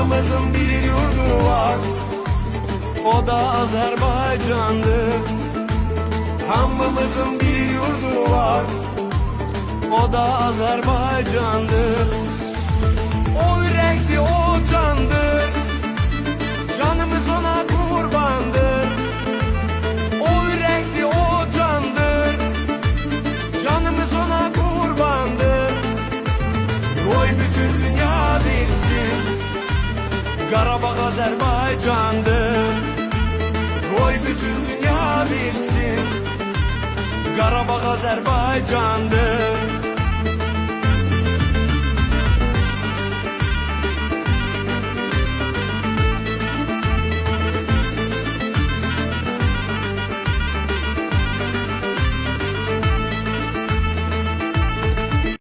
Hamımızın bir yurdu var. O da Azerbaycan'dır Hamımızın bir yurdu var. O da Azerbaycan'dır O yürekli o Azerbaycan'dır Oy bütün dünya bilsin. Karabağ Azerbaycan'dır